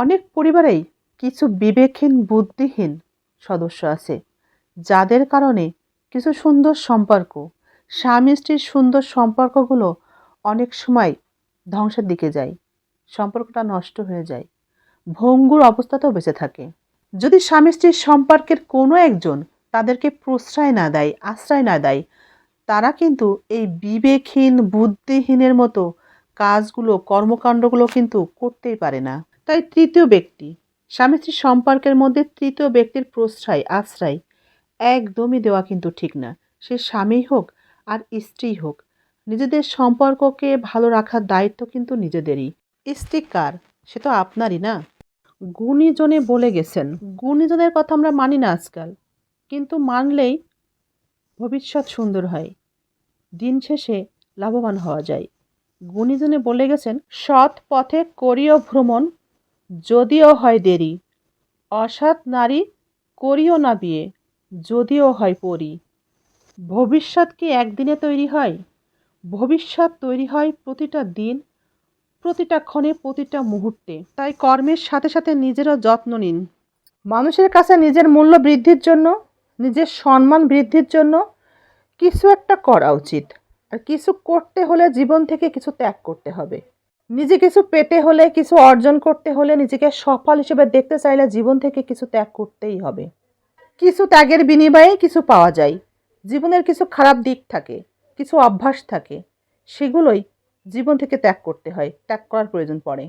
অনেক পরিবারেই কিছু বিবেকহীন, বুদ্ধিহীন সদস্য আছে। যাদের কারণে কিছু সুন্দর সম্পর্ক স্বামী স্ত্রীর সুন্দর সম্পর্কগুলো অনেক সময় ধ্বংসের দিকে যায়, সম্পর্কটা নষ্ট হয়ে যায়, ভঙ্গুর অবস্থাতেও বেঁচে থাকে। যদি স্বামী স্ত্রীর সম্পর্কের কোনো একজন তাদেরকে প্রশ্রয় না দেয়, আশ্রয় না দেয়, তারা কিন্তু এই বিবেকহীন, বুদ্ধিহীনের মতো কাজগুলো, কর্মকাণ্ডগুলো কিন্তু করতেই পারে না। তাই তৃতীয় ব্যক্তি। স্বামী স্ত্রীর সম্পর্কের মধ্যে তৃতীয় ব্যক্তির প্রশ্রয়, আশ্রয় একদমই দেওয়া কিন্তু ঠিক না। সে স্বামী হোক আর স্ত্রী হোক, নিজেদের সম্পর্ককে ভালো রাখার দায়িত্ব কিন্তু নিজেদেরই। স্ত্রী কার? সে তো আপনারই না? গুণীজনে বলে গেছেন, গুণীজনের কথা আমরা মানি না আজকাল, কিন্তু মানলেই ভবিষ্যৎ সুন্দর হয়, দিন শেষে লাভবান হওয়া যায়। গুণীজনে বলে গেছেন, সৎ পথে করিও ভ্রমণ যদিও হয় দেরি। অসৎ নারী করিও না বিয়ে, যদিও হয় পরি। ভবিষ্যৎ কি একদিনে তৈরি হয়? ভবিষ্যৎ তৈরি হয় প্রতিটা দিন, প্রতিটা ক্ষণে, প্রতিটা মুহূর্তে। তাই কর্মের সাথে সাথে নিজেরও যত্ন নিন। মানুষের কাছে নিজের মূল্য বৃদ্ধির জন্য, নিজের সম্মান বৃদ্ধির জন্য কিছু একটা করা উচিত। আর কিছু করতে হলে জীবন থেকে কিছু ত্যাগ করতে হবে। নিজে কিছু পেতে হলে, কিছু অর্জন করতে হলে নিজেকে সফল হিসেবে দেখতে চাইলে জীবন থেকে কিছু ত্যাগ করতেই হবে। কিছু ত্যাগের বিনিময়ে কিছু পাওয়া যায়। জীবনের কিছু খারাপ দিক থাকে, কিছু অভ্যাস থাকে, সেগুলোই জীবন থেকে ত্যাগ করতে হয়। ত্যাগ করার প্রয়োজন পড়ে।